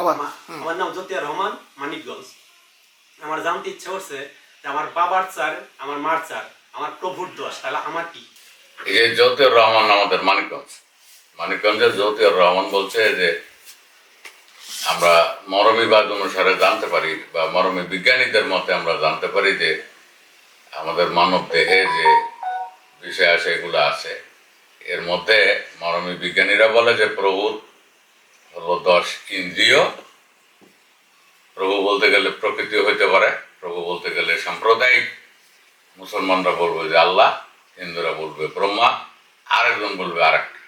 আবার আমা- আমার নাম জ্যোতিয়া রহমান মানিকগঞ্জ। আমার জানতে ইচ্ছা করছে যে আমার বাবার চার আমার মার চার আমার প্রভুর দোষ তাহলে আমার কি? এই যে জ্যোতির রহমান আমাদের মানিকগঞ্জ। মানিকগঞ্জের জ্যোতির রহমান বলছে যে আমরা মরমীবাদ অনুসারে জানতে পারি বা মরমী বিজ্ঞানীদের মতে আমরা জানতে পারি যে আমাদের মানব দেহে যে বিষয় আছে এগুলো আছে। এর মধ্যে মরমী বিজ্ঞানীরা বলে যে প্রভুর হলো দশ ইন্দ্রিয় প্রভু বলতে গেলে প্রকৃতি হইতে পারে, প্রভু বলতে গেলে সাম্প্রদায়িক। মুসলমানরা বলবে যে আল্লাহ, হিন্দুরা বলবে ব্রহ্মা, আরেকজন বলবে আরেকটা।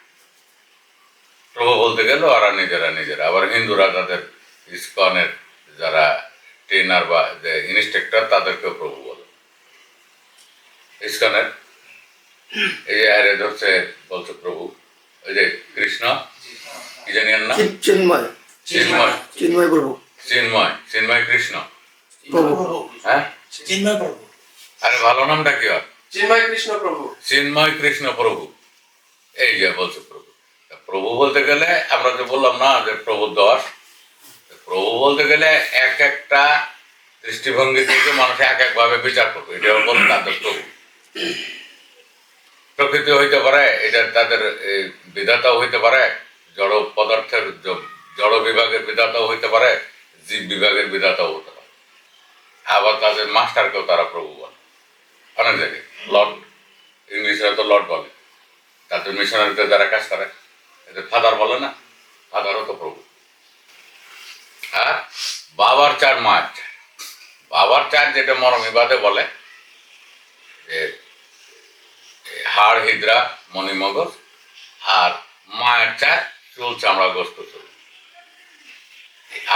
প্রভু বলতে গেলে ওরা নিজেরা নিজেরা। আবার হিন্দুরা তাদের ইস্কনের যারা ট্রেনার বা যে ইনস্ট্রাক্টর তাদেরকেও প্রভু বলে। ইস্কনের, এই হারে ধরছে, বলছে প্রভু ওই যে কৃষ্ণ কি জানি এর চিন্ময়। চিন্ময়। চিন্ময় প্রভু। চিন্ময় চিন্ময় কৃষ্ণ। প্রভু। হ্যাঁ? চিন্ময় প্রভু। আরে ভালো নামটা কি হয়? চিন্ময় কৃষ্ণ প্রভু। চিন্ময় কৃষ্ণ প্রভু। এই যে বলছে প্রভু। তা প্রভু বলতে গেলে আমরা যে বললাম না যে প্রভু দশ প্রভু বলতে গেলে এক একটা দৃষ্টিভঙ্গি থেকে মানুষ এক এক ভাবে বিচার করবে। এটা বল তাদের প্রভু। প্রকৃতি হইতে পারে এটা তাদের বিধাতাও হইতে পারে জড় পদার্থের জড় বিভাগের বিধাতাও হইতে পারে জীব বিভাগের বিধাতাও হতে পারে। আবার তাদের মাস্টারকেও তারা প্রভু বলে। অনেক জায়গায়। লর্ড ইংলিশরা তো লর্ড বলে। তাদের মিশনারিতে যারা কাজ করে এদের ফাদার বলে না ফাদারও তো প্রভু। আর বাবার চার চার বাবার চার যেটা মরমিবাদে বলে যে এ, হাড় হিদ্রা মণিমগজ আর মায়ের চার, চুল চামড়া, গোস্ত চুল।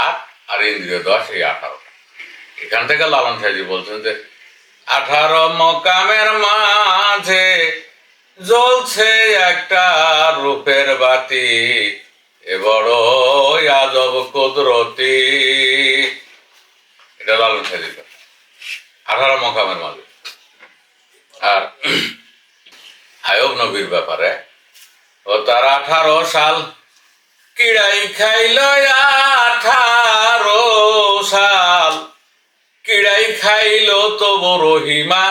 আট আর ইন্দ্রিয় দশ এই আঠারোটা এখান থেকে লালন সাহেজি বলছেন যে, আঠারো মকামের মাঝে জ্বলছে একটা রূপের বাতি, এ বড় আজব কুদরতি। এটা লালন সাহেজির আঠারো মকামের মাঝে। আর আয়ব নবীর ব্যাপারে। ও তার আঠারো সাল কিড়াই খাইল আঠারো সাল। কিড়াই খাইল তবু রহিমা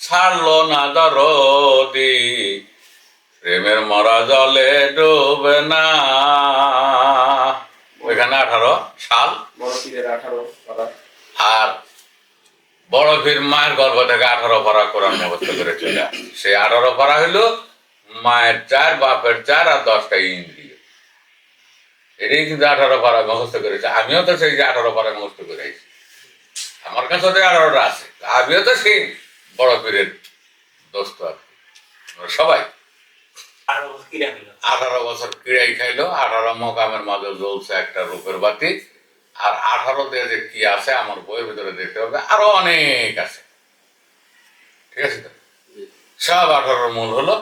ছাড়ল না দরদি। প্রেমের মরা জলে ডোবে না। ওইখানে আঠারো সাল। আর বড় ফির মায়ের গর্ভ থেকে আঠারো পারা কোরআন মুখস্থ করে চলে আসে। সেই আঠারো পারা হইল মায়ের চার বাপের চার আর দশটা ইন্দ্রিয় এটাই কিন্তু আঠারো পারা মুখস্থ করেছে। আমিও তো সেই যে আঠারো পারা মুখস্থ করে আইছি। আমার কাছে তো আঠারোটা আছে। আমিও তো সেই বড় পীরের দোস্ত আর সবাই। আঠারো বছর কিড়াই খাইলো। আঠারো মকামের মাঝে জ্বলছে একটা রূপের বাতি। আর আঠারো দিয়ে যে কি আছে আমার বইয়ের ভিতরে দেখতে হবে আরও অনেক আছে। ঠিক আছে তো? সব আঠারোর মূল হলো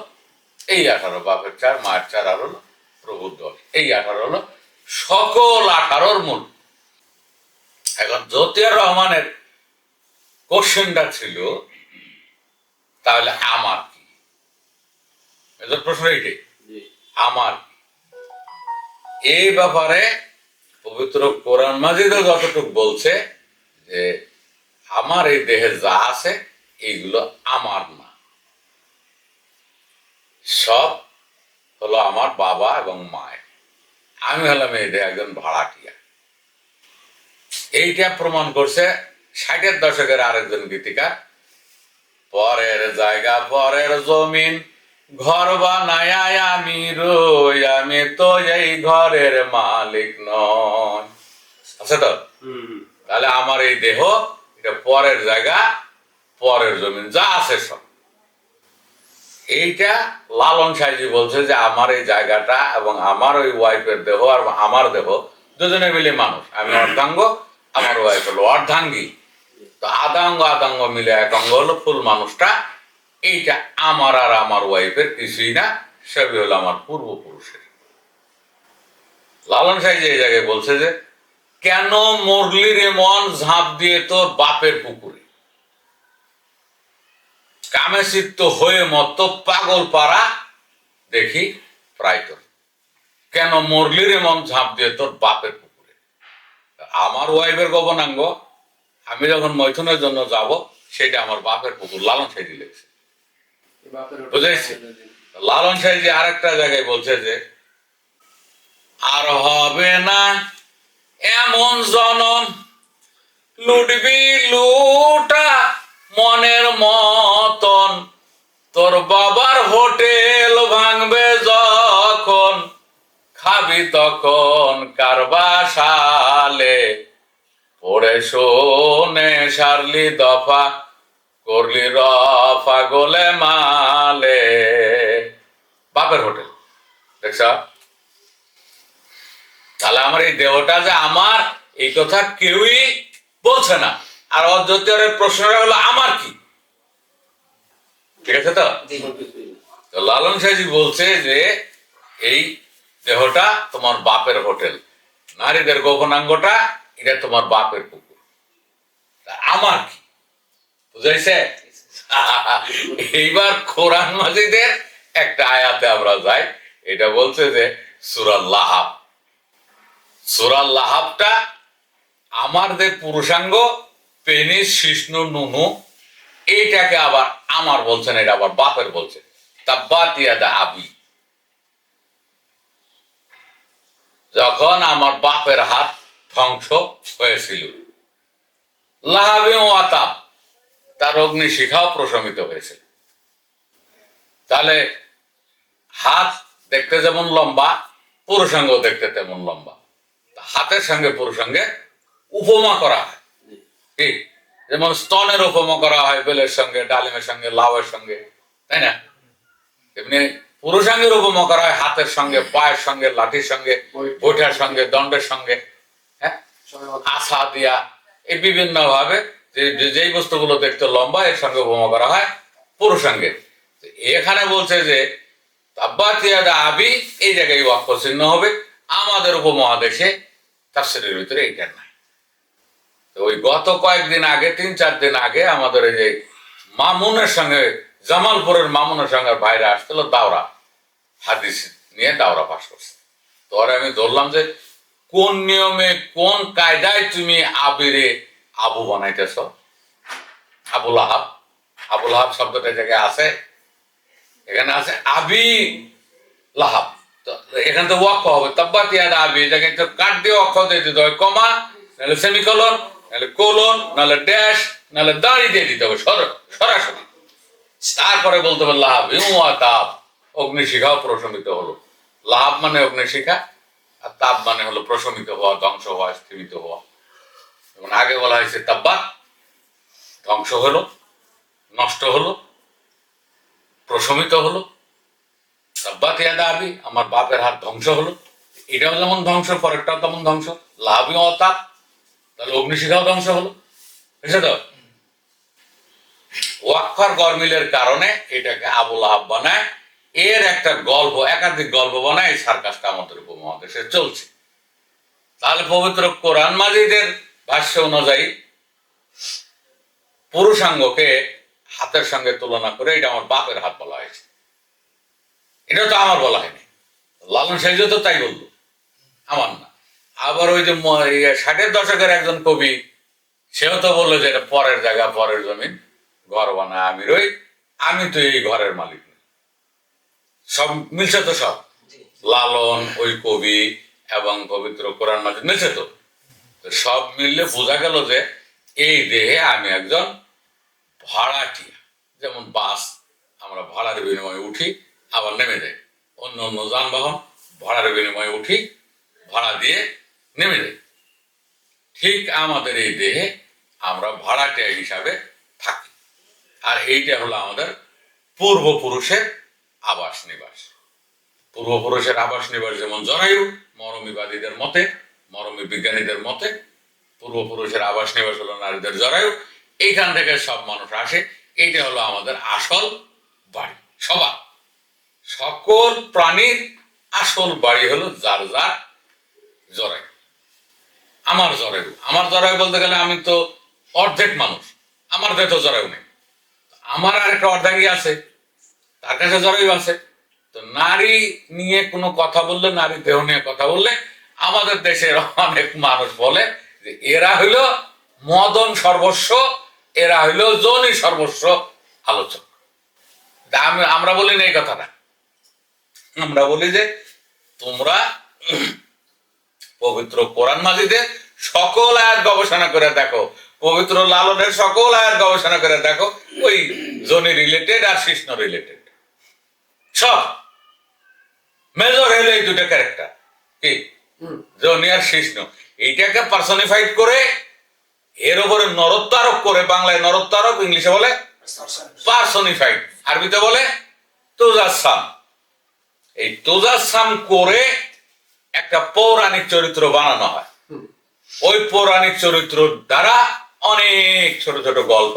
এই আঠারো বাপের চার মায়ের চার আর হলো প্রভুর দশ এই আঠারো হলো সকল আঠারোর মূল। এখন জ্যোতিয়ার রহমানের কোশ্চেনটা ছিল তাহলে আমার কি? প্রশ্ন এইটাই। আমার এই ব্যাপারে পবিত্র কোরআন মাজিদও যতটুকু বলছে যে, আমার এই দেহে যা আছে এইগুলো আমার না। সব হলো আমার বাবা এবং মায়ের। আমি হলাম এই দেহে একজন ভাড়াটিয়া। এইটা প্রমাণ করছে ষাটের দশকের আরেকজন গীতিকার। পরের জায়গা, পরের জমিন ঘর বানায় আমি রই আমি তো এই ঘরের মালিক নয় আছে তো তাহলে আমার এই দেহ এটা পরের জায়গা পরের জমিন যা আছে সব। এইটা লালন সাইজি বলছে যে আমার এই জায়গাটা এবং আমার ওই ওয়াইফের দেহ আর আমার দেহ দুজনে মিলে মানুষ। আমি অর্ধাঙ্গ আমার ওয়াইফ হলো অর্ধাঙ্গী। তো আদাঙ্গ আদাঙ্গ মিলে এক অঙ্গ হলো ফুল মানুষটা এইটা আমার আর আমার ওয়াইফের কিছুই না, সবই হলো আমার পূর্বপুরুষের। লালন সাহেব এই জায়গায় বলছে যে, কেন মরলি রে মন ঝাঁপ দিয়ে তোর বাপের পুকুরে? কামে চিত্ত হয়ে মত পাগল পাড়া, দেখি প্রায় তোর। কেন মরলি রে মন ঝাঁপ দিয়ে তোর বাপের পুকুরে? আমার ওয়াইফের গবনাঙ্গ আমি যখন মৈথুনের জন্য যাব, সেটা আমার বাপের পুকুর, লালন সাইজি লেগেছে বুঝেছি। লালন সাইজি আর একটা জায়গায় বলছে যে আর হবে না এমন জনম লুটবি লুটা মনের মতন। তোর বাবার হোটেল ভাঙবে যখন খাবি তখন কারবা সালে পড়ে শোনে সারলি দফা করলি রফা গোলে মালে। বাপের হোটেল। দেখছ? তাহলে আমার এই দেহটা যে আমার এই কথা কেউই বলছে না। আর অযোধ্যার প্রশ্নটা হলো আমার কি? ঠিক আছে তো? লালন সাহেজি বলছে যে এই দেহটা তোমার বাপের হোটেল। নারীদের গোপনাঙ্গটা এটা তোমার বাপের পুকুর। তা আমার কি? এইবার কোরআন মাজিদের একটা আয়াতে আমরা যাই, এটা বলছে যে সুরাল লাহাব। সুরাল লাহাবটা আমার যে পুরুষাঙ্গ পেনিস শিষ্ণু, নুনু, এইটাকে আবার আমার বলছেন এটা আবার বাপের বলছে। তাব্বাতিয়াদা আবি। যখন আমার বাপের হাত ধ্বংস হয়েছিল। লাহাবে ও আতাপ তার অগ্নি শিখাও প্রশমিত হয়েছিল। তাহলে হাত দেখতে যেমন লম্বা পুরুষাঙ্গ দেখতে তেমন লম্বা। হাতের সঙ্গে পুরুষাঙ্গে উপমা করা হয়। কি? যেমন স্তনের উপমা করা হয় বেলের সঙ্গে ডালিমের সঙ্গে লাউয়ের সঙ্গে তাই না? এমনি পুরুষাঙ্গের উপমা করা হয় হাতের সঙ্গে পায়ের সঙ্গে লাঠির সঙ্গে বৈঠার সঙ্গে দণ্ডের সঙ্গে হ্যাঁ? আশা দিয়া এই বিভিন্ন ভাবে যেই বস্তুগুলো দেখতে লম্বা, এর সঙ্গে উপমা করা হয় পুরুষাঙ্গে। এখানে বলছে যে আবি এই জায়গায় বাক্য চিহ্ন হবে। আমাদের উপমহাদেশে তাফসিরের ভিতরে এইটা নাই। তো ওই গত কয়েকদিন আগে, তিন, চার দিন আগে আমাদের এই যে মামুনের সঙ্গে, জামালপুরের মামুনের সঙ্গে বাইরে আসছিল দাওরা। হাদিস নিয়ে দাওরা পাশ করছে। তো আমি ধরলাম যে, কোন নিয়মে, কোন কায়দায় তুমি আবিরে আবু বানাইতেছ। আবুল আহাব আবুল আহাব শব্দটা জায়গায় আছে। এখানে আছে আবি লাহাব। এখানে তো ওয়াক্য হবে। তাব্বাত ইয়াদ আবি জায়গায় তো কাট দিয়ে অক্ষর দিয়ে দিতে হবে। কমা, নাহলে সেমিকলন, নাহলে কোলন, নাহলে ড্যাশ, নাহলে দাঁড়ি দিয়ে দিতে হবে সরাসরি। তারপরে বলতে হবে লাভ ইউয়া তাপ অগ্নিশিখাও প্রশমিত হলো। লাভ মানে অগ্নিশিখা, আর তাপ মানে হলো প্রশমিত হওয়া, ধ্বংস হওয়া, স্থিমিত হওয়া। যেমন আগে বলা হয়েছে তাব্বাত ধ্বংস হলো, নষ্ট হলো, প্রশমিত হলো, তাব্বাত ইয়াদা আবি আমার বাপের হাত ধ্বংস হলো। এটাও যেমন ধ্বংস, পরেরটাও তেমন ধ্বংস। লাভই অতাপ তাহলে অগ্নিশিখাও ধ্বংস হলো। বুঝছ তো? ওয়াক্ফার গরমিলের কারণে এটাকে আবুল আহাব বানায়। এর একটা গল্প, একাধিক গল্প বানায় সার্কাসটা আমাদের উপমহাদেশে চলছে। তাহলে পবিত্র কোরআন মাজিদের ভাষ্য অনুযায়ী পুরুষাঙ্গকে হাতের সঙ্গে তুলনা করে এটা আমার বাপের হাত বলা হয়েছে। এটা তো আমার বলা হয়নি। লালন সাইজ তো তাই বলল। আমার না। আবার ওই যে ষাটের দশকের একজন কবি সেও তো বলল যে এটা পরের জায়গা পরের জমিন। ঘর বানায় আমি রই আমি তো এই ঘরের মালিক নই। সব মিলছে তো সব। লালন ওই কবি এবং পবিত্র কোরআন মাজিদ মিলছে তো? সব মিললে বোঝা গেল যে এই দেহে আমি একজন ভাড়াটিয়া। যেমন বাস, আমরা ভাড়ার বিনিময়ে উঠি, আবার নেমে যাই। অন্য অন্য যানবাহন, ভাড়ার বিনিময়ে উঠি, ভাড়া দিয়ে নেমে যাই। ঠিক আমাদের এই দেহে আমরা ভাড়াটিয়া হিসাবে থাকি। আর এইটা হলো আমাদের পূর্বপুরুষের আবাস নিবাস পূর্বপুরুষের আবাস নিবাস যেমন জরায়ু মরমীবাদীদের মতে মরমী বিজ্ঞানীদের মতে পূর্বপুরুষের আবাস নিবাস হলো নারীদের জরায়ু, এইখান থেকে সব মানুষ আসে। এইটা হলো আমাদের আসল বাড়ি, সবার। সকল প্রাণীর আসল বাড়ি হলো যার যার জরায়ু। আমার জরায়ু। আমার জরায়ু বলতে গেলে আমি তো অর্ধেক মানুষ, আমার দেহ তো জরায়ু নেই। আমার আর একটা অর্ধাঙ্গী আছে, তার কাছে জরায়ু আছে। তো নারী নিয়ে কোনো কথা বললে নারী দেহ নিয়ে কথা বললে আমাদের দেশের অনেক মানুষ বলে যে এরা হইল মদন সর্বস্ব, এরা হইল জনি সর্বস্ব আলোচক। আমি, আমরা বলি না এই কথাটা। আমরা বলি যে তোমরা পবিত্র কোরআন মাজিদে সকল আয়াত গবেষণা করে দেখো, পবিত্র লালনের সকল আয়াত গবেষণা করে দেখো, ওই জনি রিলেটেড আর কৃষ্ণ রিলেটেড সব। মেজর হলো এই দুটো ক্যারেক্টার কি? জনি আর কৃষ্ণ এইটাকে পার্সনিফাইড করে এর উপরে নরত্ব আরোপ করে, বাংলায় নরত্ব আরোপ ইংলিশে বলে পার্সনিফাইড আরবিতে বলে তুজাসাম এই তুজাসাম করে একটা পৌরাণিক চরিত্র বানানো হয়। ওই পৌরাণিক চরিত্র দ্বারা অনেক ছোট ছোট গল্প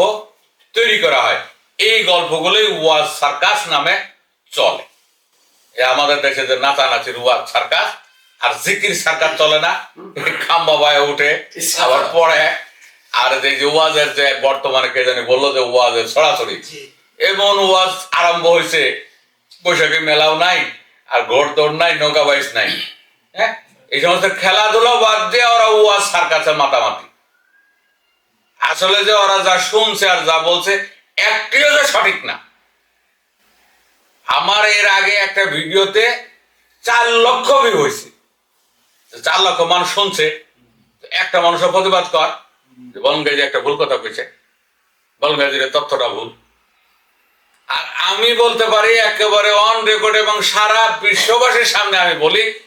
তৈরি করা হয়। এই গল্পগুলোই ওয়াজ সার্কাস নামে চলে। আমাদের দেশে যে নাচানাচির ওয়াজ সার্কাস আর জিকির সার্কাস চলে না। খাম্বা বায়ে উঠে আবার পড়ে। আর যে ওয়াজের যে বর্তমানে কে জানি বলল যে ওয়াজের ছড়াছড়ি এমন ওয়াজ আরম্ভ হয়েছে বৈশাখী মেলাও নাই আর ঘোড় দৌড় নাই নৌকা বাইশ নাই। হ্যাঁ? এই সমস্ত খেলাধুলা বাদ দিয়ে ওরা ওয়াজ সার্কাসে মাতামাতি। আসলে যে ওরা যা শুনছে আর যা বলছে একটিও যে সঠিক না। আমার এর আগে একটা ভিডিওতে চার লক্ষ ভিউ হয়েছে। চার লক্ষ মানুষ শুনছে একটা মানুষের প্রতিবাদ কর। যে একটা ভুল কথা কইছে। বলঙ্গাজির তথ্যটা ভুল। আর আমি বলতে পারি একেবারে অন রেকর্ড এবং সারা বিশ্ববাসীর সামনে আমি বলি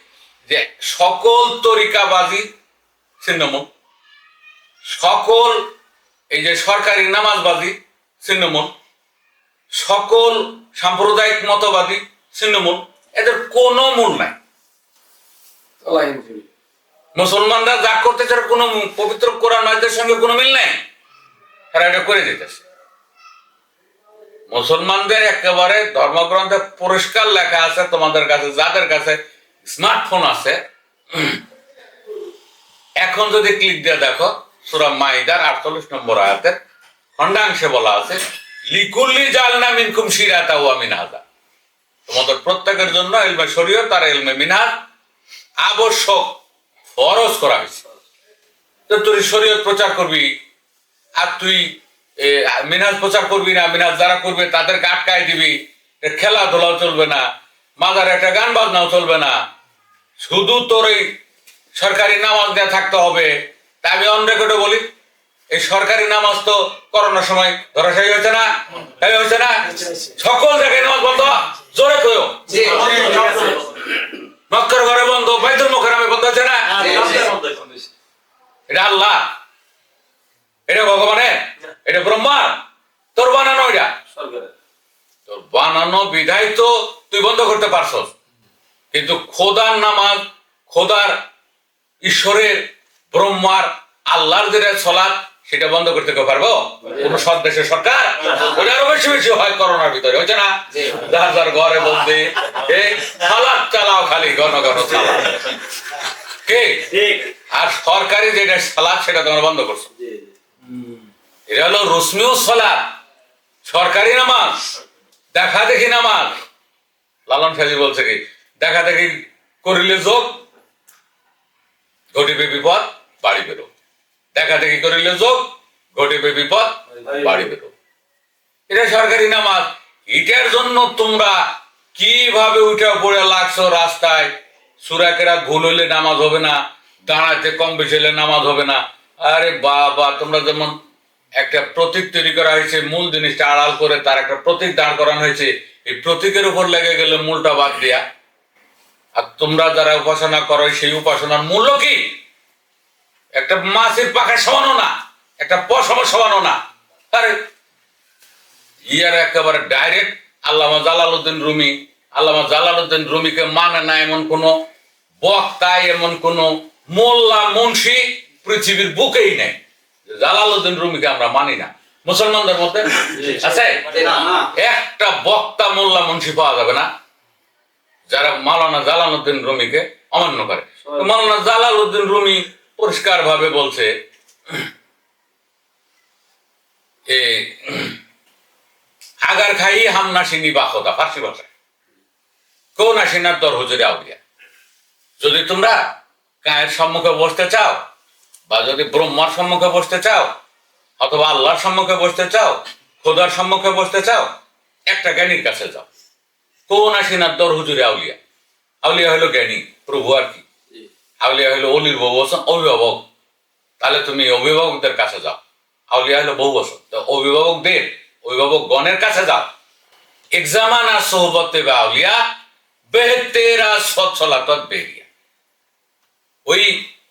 যে সকল তরিকাবাজি ছিন্নমূল। সকল এই যে সরকারি নামাজবাজি ছিন্নমূল। সকল সাম্প্রদায়িক মতবাদী ছিন্নমূল। এদের কোনো মূল নাই। মুসলমানরা যা করতে চায় কোনো পবিত্র কোরআন মাজিদের সঙ্গে কোনো মিল নেই? তারা এটা করে দিতেছে। মুসলমানদের একেবারে ধর্মগ্রন্থে পরিষ্কার লেখা আছে, তোমাদের কাছে, যাদের কাছে স্মার্টফোন আছে, এখন যদি ক্লিক দিয়ে দেখো, সুরা মাইদার আটচল্লিশ নম্বর আয়াতের খণ্ডাংশে বলা আছে, লিকুল্লি জালনা মিনকুম শিরাতা ওয়া মিনহাজা। তোমাদের প্রত্যেকের জন্য এলমে শরীয়ত তার এলমে মিনহাজ আবশ্যক ফরজ করা হয়েছে। তো তুই শরীয়ত প্রচার করবি আর তুই মিনাজ প্রচার করবি না মিনাজ যারা করবে তাদেরকে আটকায় দিবি খেলাধুলাও চলবে না মাজারে একটা গান বাজনাও চলবে না। শুধু তোর এই সরকারি নামাজ দেওয়া থাকতে হবে। তা আমি অন রেকর্ডে বলি এই সরকারি নামাজ তো করোনার সময় ধরাশায়ী হয়েছে না? তাই হয়েছে না? সকল জায়গায় নামাজ বন্ধ জোরে কয়ো মক্কার ঘরে বাইতুল মোকারমে বন্ধ হচ্ছে না? এটা আল্লাহ। এটা ভগবানের এটা ব্রহ্মার। তোর বানানো এটা। তোর বানানো বিধায় তো তুই বন্ধ করতে পারছস। কিন্তু খোদার নামাজ খোদার ঈশ্বরের ব্রহ্মার আল্লাহর যেটা সলাৎ সেটা বন্ধ করতে কেউ পারব? কোন সৎ দেশের সরকার? ওটা আরও বেশি বেশি হয় করোনার ভিতরে হচ্ছে না? যার যার ঘরে বলতে এই সালাদ চালাও খালি ঘন ঘন কে? আর সরকারি যেটা সালাদ সেটা তোমরা বন্ধ করছ। এটা হলো রসমিও সালাদ। সরকারি নামাজ দেখা দেখি নামাজ। লালন সাজি বলছে কি দেখা দেখি করিলে যোগ ঘটিবে বিপদ বাড়ি বেরো দেখা দেখি করিলে যোগ ঘটিবে বিপদ বাড়ি বেরো এটা সরকারি নামাজ। এটার জন্য তোমরা কীভাবে উঠে পড়ে লাগছো রাস্তায়? সুরাকেরা ভুল হইলে নামাজ হবে না দাঁড়াতে কম বেশি হলে নামাজ হবে না। আরে বাবা তোমরা যেমন একটা প্রতীক তৈরি করা হয়েছে মূল জিনিসটা আড়াল করে তার একটা প্রতীক দাঁড় করানো হয়েছে এই প্রতীকের উপর লেগে গেলে মূলটা বাদ দেয়া। আর তোমরা যারা উপাসনা করো সেই উপাসনার মূল্য কি? একটা মাছের পাখা সমানো না একটা পশম সমানো না। আরে ইয়ার একেবারে ডাইরেক্ট আল্লামা জালালউদ্দিন রুমি আল্লামা জালালউদ্দিন রুমিকে মানে না এমন কোন বক্তা এমন কোন মোল্লা মুন্সি পৃথিবীর বুকেই নেই। জালালউদ্দিন রুমিকে আমরা মানি না। মুসলমানদের মধ্যে আছে? একটা বক্তা মোল্লা মুন্সি পাওয়া যাবে না। যারা মালানা জালালউদ্দিন রুমিকে অমান্য করে। মালানা জালালউদ্দিন রুমি পরিষ্কার ভাবে বলছে আগার খাই হাম নাসিনি বা খোদা, ফার্সি ভাষায়। কেউ নাসিনার দর হুজুরে আউলিয়া। যদি তোমরা গায়ের সম্মুখে বসতে চাও, বা যদি ব্রহ্মার সম্মুখে বসতে চাও, অথবা আল্লাহর সম্মুখে বসতে চাও, খোদার সম্মুখে বসতে চাও, একটা জ্ঞানীর কাছে যাও। কোন আসিনার দর হুজুরে আউলিয়া। আউলিয়া হলো জ্ঞানী, প্রভু আর কি। আউলিয়া হলো অলির বহু বচন অভিভাবক। তাহলে তুমি অভিভাবকদের কাছে যাও। আউলিয়া হলো বহু বচন। তো অভিভাবকদের অভিভাবক গণের কাছে যাও। এক্সামানা সোহবতে বা আউলিয়া বেহতেরা সচ্ছলাত বেরিয়া ওই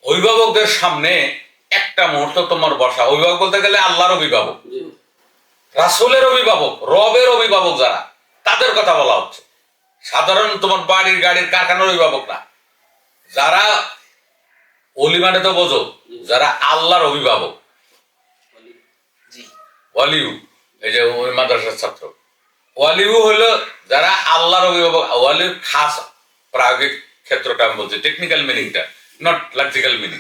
অভিভাবকদের সামনে একটা মুহূর্ত তোমার বসা। অভিভাবক বলতে গেলে আল্লাহর অভিভাবক। রাসুলের অভিভাবক রবের অভিভাবক যারা তাদের কথা বলা হচ্ছে। সাধারণ তোমার বাড়ির গাড়ির কারখানার অভিভাবক না যারা অলি মানে তো বোঝো যারা আল্লাহর অভিভাবক। ওয়ালিউ এই যে ওই মাদ্রাসার ছাত্র। ওয়ালিউ হলো যারা আল্লাহর অভিভাবক ওয়ালিউর খাস প্রায়োগিক ক্ষেত্রটা আমি বলছি টেকনিক্যাল মিনিংটা not lexical meaning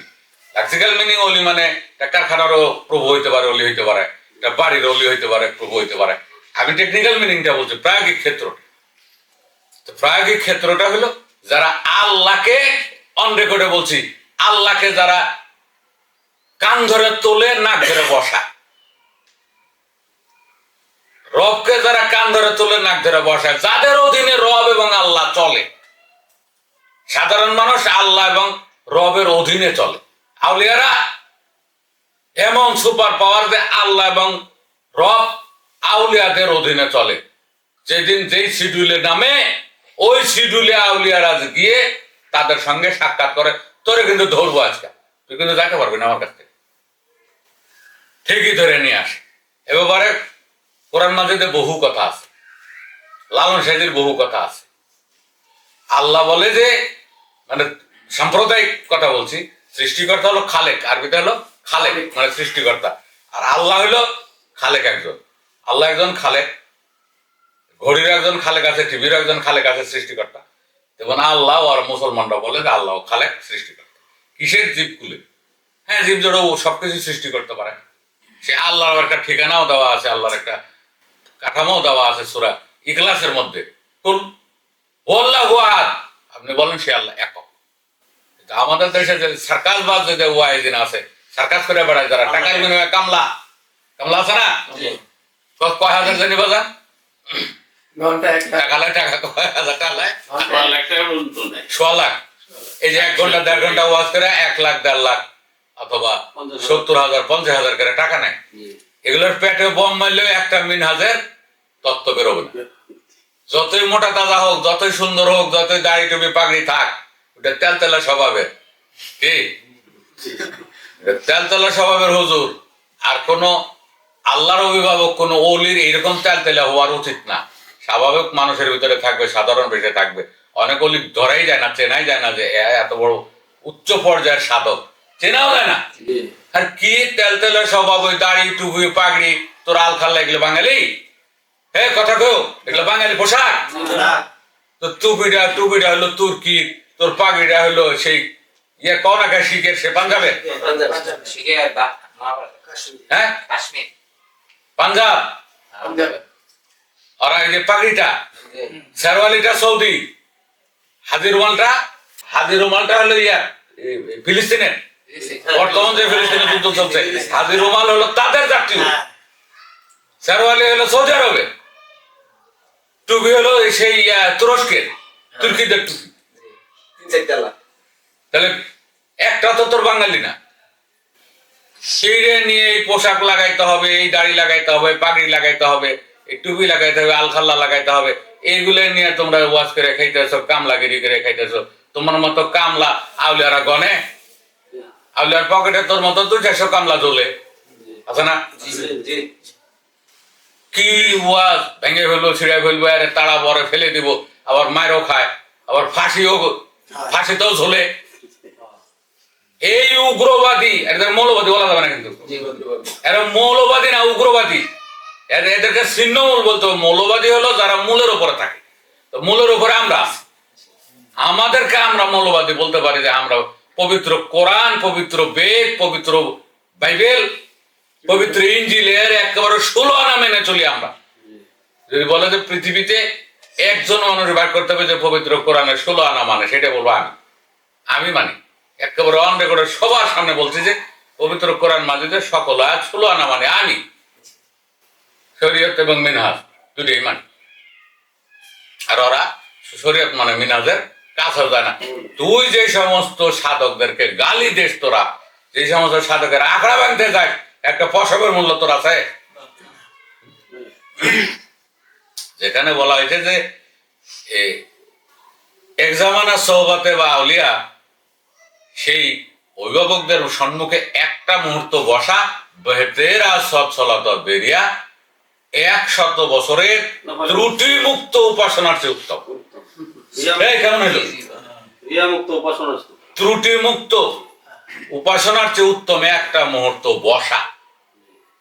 lexical meaning only মানে একটা কারখানারও প্রভু হইতে পারে অলি হইতে পারে একটা বাড়ির অলি হইতে পারে প্রভু হইতে পারে। আমি টেকনিক্যাল মিনিংটা বলছি প্রায়োগিক ক্ষেত্রটা তো প্রায়োগিক ক্ষেত্রটা হলো যারা আল্লাহকে অন রেকর্ডে বলছি আল্লাহকে যারা কান ধরে তোলে, নাক ধরে বসা। রবকে যারা কান ধরে তুলে, নাক ধরে বসায় যাদের অধীনে রব এবং আল্লাহ চলে। সাধারণ মানুষ আল্লাহ এবং রবের অধীনে চলে। আউলিয়ারা এমন সুপার পাওয়ার যে আল্লাহ এবং রব আউলিয়াদের অধীনে চলে। যেদিন যেই শিডিউলে নামে, ওই শিডিউলে আউলিয়ারা গিয়ে তাদের সঙ্গে সাক্ষাৎ করে। তোরে কিন্তু ধরবো আজকে। তুই কিন্তু যাইতে পারবি না আমার কাছ থেকে। ঠিকই ধরে নিয়ে আসে। এ ব্যাপারে কোরআন মাজিদে বহু কথা আছে। লালন সাহেদের বহু কথা আছে। আল্লাহ বলে যে মানে সাম্প্রদায়িক কথা বলছি, সৃষ্টিকর্তা হলো খালেক, আরবিতে হলো খালেক মানে সৃষ্টিকর্তা। আর আল্লাহ হলো খালেক একজন। আল্লাহ একজন খালেক, ঘড়ির একজন খালেক আছে, টিভির একজন খালেক আছে সৃষ্টিকর্তা। যেমন আল্লাহ আর মুসলমানরা বলে যে আল্লাহ খালেক সৃষ্টিকর্তা। কিসের জীবগুলি হ্যাঁ জীব জড় সবকিছু সৃষ্টি করতে পারে। সে আল্লাহর একটা ঠিকানাও দেওয়া আছে আল্লাহর একটা কাঠামো দেওয়া আছে সুরা ইখলাসের মধ্যে। আপনি বলেন সে আল্লাহ একক। আমাদের দেশে যে সার্কাস যদি ওয়াইদিন আছে সার্কাস করে বেড়ায় যারা টাকার বিনিময়ে কামলা। কামলা আছে না? কয় হাজার জানি বাজান ঘণ্টা এক লাখ। টাকা লাই টাকা কয় হাজার টাকা লাই ঘণ্টা সোয়া লাখ এই যে এক ঘণ্টা দেড় ঘণ্টা ওয়াজ করে এক লাখ দেড় লাখ অথবা সত্তর হাজার পঞ্চাশ হাজার করে টাকা নেয়। এগুলোর পেটে বম মারলেও একটা মিন হাজার তত্ত্ব বেরোবে না। যতই মোটা তাজা হোক যতই সুন্দর হোক যতই দাড়ি টুপি পাগড়ি থাক ওটা তেলতেলা স্বভাবের। কি? তেলতেলা স্বভাবের হুজুর। আর কোন আল্লাহর অভিভাবক কোন অলির এইরকম তেলতেলা হওয়ার উচিত না। স্বাভাবিক মানুষের ভিতরে থাকবে সাধারণ বেশে থাকবে। অনেক অলি ধরাই যায় না চেনাই যায় না যে এত বড় উচ্চ পর্যায়ের সাধক। চেনাও যায় না। আর কি তেল তেলের স্বভাব ওই দাড়ি টুপি পাগড়ি তোর আল খাল্লা এগুলো বাঙালি? হে কথা কেউ এগুলো বাঙালি পোশাক? তো টুপিটা টুপিটা হলো তুর্কি তোর পাগড়িটা হলো সেই ইয়ে কনাকা শিখের সে পাঞ্জাবে হ্যাঁ? কাশ্মীর। পাঞ্জাব? পাঞ্জাবে। আর এই যে পাগড়িটা শেরওয়ালিটা সৌদি। হাজির রুমালটা হাজির রুমালটা হলো ইয়া ফিলিস্তিনের। বর্তমান যে ফিলিস্তিনের যুদ্ধ চলছে হাজির রুমাল হলো তাদের জাতীয় শেরওয়ালি হলো সৌদি আরবে। টুপি হলো সেই তুরস্কের তুর্কিদের টুপি তাহলে একটা তো তোর বাঙালি না। সেইরে নিয়ে এই পোশাক লাগাইতে হবে এই দাড়ি লাগাইতে হবে পাগড়ি লাগাইতে হবে। টুপি লাগাইতে হবে আলখাল্লা লাগাইতে হবে। এইগুলো নিয়ে তোমরা ওয়াশ করে খাইতেছো কামলাগিরি করে খাইতেছো। তোমার মতো কামলা আউলিয়ারা গনে? আউলিয়ার পকেটে তোর মতো দু চারশো কামলা জ্বলে। আছে না? কি ওয়াজ? ভেঙে ফেলব ছিঁড়ে ফেলব আরে তাড়া বরে ফেলে দিব। আবার মায়েরও খায় আবার ফাঁসিও ফাঁসিতেও ঝোলে এই উগ্রবাদী এদের মৌলবাদী বলা যাবে না কিন্তু। এরা মৌলবাদী না উগ্রবাদী? এদেরকে ছিন্নমূল বলতে হবে। মৌলবাদী হলো যারা মূলের উপরে থাকে। তো মূলের উপরে আমরা আছি। আমাদেরকে আমরা মৌলবাদী বলতে পারি যে আমরা পবিত্র কোরআন, পবিত্র বেদ, পবিত্র বাইবেল, পবিত্র ইঞ্জিলের একেবারে ষোলো আনা মেনে চলি আমরা। যদি বলে যে পৃথিবীতে একজন মানুষ বার করতে হবে যে পবিত্র কোরআনের ষোলো আনা মানে সেটা বলব আমি। আমি মানি। একেবারে অন রেকর্ডে সবার সামনে বলছি যে পবিত্র কোরআন মাজিদের সকল আয়াত ষোলো আনা মানে। আমি। শরীয়ত এবং মিনহাজ দুটোই মানি আর ওরা শরীয়ত মানে মিনাজের কাছেও যায় না। তুই যে সমস্ত সাধকদেরকে গালি দিস তোরা যে সমস্ত সাধকের আখড়া ভাঙতে যায় একটা ফসবের মূল্য তোর আছে? যেখানে বলা হয়েছে যে এ, এক জামানা সৌবাতে বা আউলিয়া সেই অভিভাবকদের সম্মুখে একটা মুহূর্ত বসা বেহতেরা সচ্ছলত বেরিয়া এক শত বছরের ত্রুটি মুক্ত উপাসনার চেয়ে উত্তম। কেমন হলো? ত্রুটি মুক্ত উপাসনার চেয়ে উত্তম একটা মুহূর্ত বসা।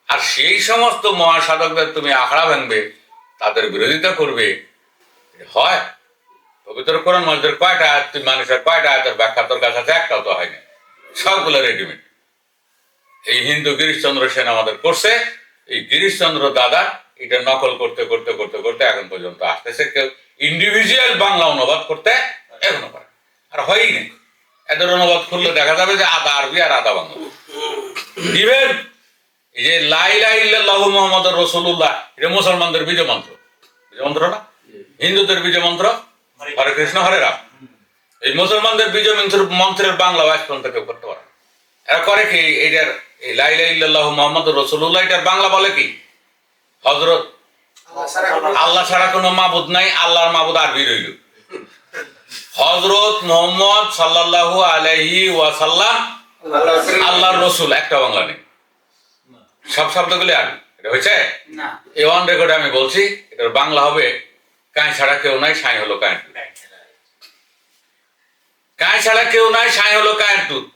আর সেই সমস্ত মহাসাধকদের তুমি আখড়া ভাঙবে তাদের বিরোধিতা করবে। হয়। পবিত্র কোরআন মসজিদের কয়টা আয়াত তুই মানুষের কয়টা আয়াতের ব্যাখ্যা তোর কাছে আছে? একটাও তো হয়নি। সবগুলো রেডিমেড এই হিন্দু গিরিশচন্দ্র সেন আমাদের করছে। এই গিরিশচন্দ্র দাদা এটা নকল করতে করতে করতে করতে এখন পর্যন্ত আসতেছে। কেউ ইন্ডিভিজুয়াল বাংলা অনুবাদ করতে এখনও পারে আর হয়ই নেই এদের অনুবাদ করলে দেখা যাবে যে আদা আরবি আর আদা বাংলা। ইভেন এই যে লাইলা ইল্লাল্লাহু মুহাম্মাদুর রাসূলুল্লাহ, এটা মুসলমানদের বীজ মন্ত্র। বীজ মন্ত্র না? হিন্দুদের বীজ মন্ত্র? হরে কৃষ্ণ, হরে রাম। এই মুসলমানদের বীজ মন্ত্র মন্ত্রের বাংলা আজ পর্যন্ত কেউ করতে পারে না। এরা করে কি? এটার এই লাইলা ইল্লাল্লাহু মুহাম্মাদুর রাসূলুল্লাহ এটার বাংলা বলে কি? হযরত আল্লাহ ছাড়া কোনো মাবুদ নাই আল্লাহর মাবুদ আরবি রইল। হযরত মুহাম্মদ সাল্লাল্লাহু আলাইহি ওয়াসাল্লাম আল্লাহর রসুল একটা বাংলা নেই। সব শব্দগুলি আরবি। এটা হয়েছে? না। এ ওয়ান রেকর্ডে আমি বলছি এটার বাংলা হবে কাঁই ছাড়া কেউ নাই সাই হলো টুত কাঁই ছাড়া কেউ নাই সাই হলো কায়ের টুত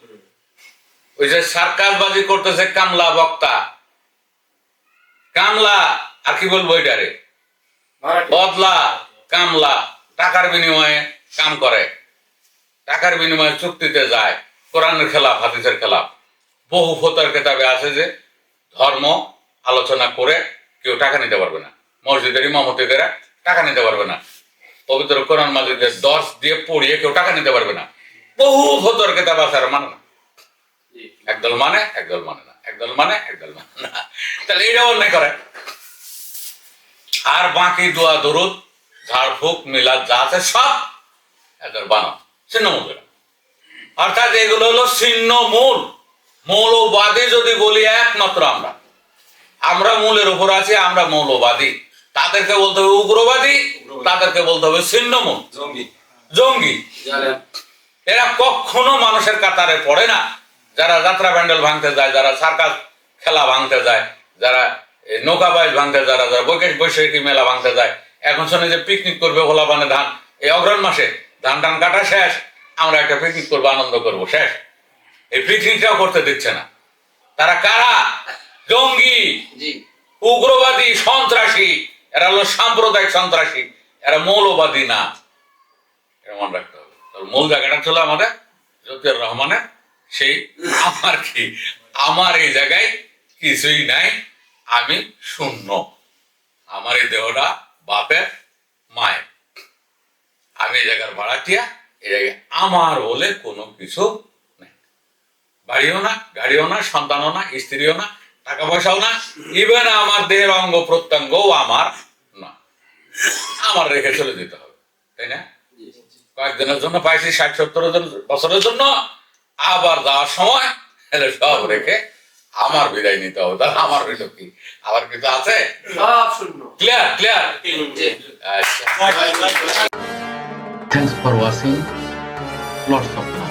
ওই যে সার্কাস বাজি করতেছে কামলা বক্তা। কামলা আর কি বলব এটারে বদলা কামলা টাকার বিনিময়ে কাম করে। টাকার বিনিময়ে চুক্তিতে যায় কোরআনের খেলাফ হাদিসের খেলাফ। বহু ফতার কেতাবে আছে যে ধর্ম আলোচনা করে কেউ টাকা নিতে পারবে না। মসজিদের ইমামতিদেরা টাকা নিতে পারবে না। পবিত্র কোরআন মাজিদের দশ দিয়ে পড়িয়ে কেউ টাকা নিতে পারবে না। বহু ফতর কেতাব আছে আর মানে না। একদল মানে একদল মানে না। একদল মানে একদল মানে না। তাহলে এটা অন্যায় করে। আর বাকি দোয়া দরুদ ঝাড়ফুঁক মিলাদ যা আছে সব এদের বানাও। ছিন্নমূল অর্থাৎ এগুলো হলো ছিন্নমূল মৌলবাদী যদি বলি একমাত্র আমরা। আমরা মূলের উপর আছি আমরা মৌলবাদী। তাদেরকে বলতে হবে উগ্রবাদী তাদেরকে বলতে হবে ছিন্নমূল জঙ্গি। জঙ্গি। এরা কখনো মানুষের কাতারে পড়ে না। যারা যাত্রা প্যান্ডেল ভাঙতে যায় যারা সার্কাস খেলা ভাঙতে যায় যারা নৌকা বাইজ ভাঙতে যারা যারা বৈকেশ বৈশাখী মেলা ভাঙতে যায় এখন শুনে যে পিকনিক করবে ভোলা বানে ধান এই অগ্রহণ মাসে ধান টান কাটা শেষ আমরা একটা পিকনিক করব আনন্দ করব শেষ। এই পিকনিকটাও করতে দিচ্ছে না। তারা কারা? জঙ্গি উগ্রবাদী সন্ত্রাসী এরা হলো সাম্প্রদায়িক সন্ত্রাসী এরা মৌলবাদী না। এটা মনে রাখতে হবে। মূল জায়গাটা ছিল আমাদের জতির রহমানের সেই আমার কি আমার এই জায়গায় কিছুই নাই আমি শূন্য। আমার এই দেহটা বাপের মায়ের। আমি এই জায়গার ভাড়াটিয়া এই জায়গায় আমার বলে কোনো কিছু নেই। বাড়িও না গাড়িও না সন্তানও না স্ত্রীও না টাকা পয়সাও না ইভেন আমার দেহের অঙ্গ প্রত্যঙ্গও আমার না। আমার রেখে চলে যেতে হবে তাই না? কয়েকদিনের জন্য পাইছি ষাট সত্তর বছরের জন্য আবার যাওয়ার সময় এলে সব রেখে আমার বিদায় নিতে হবে। তাহলে আমার হইল কি? আবার কিছু আছে? Clear clear G. For Thanks for watching. Lots of love.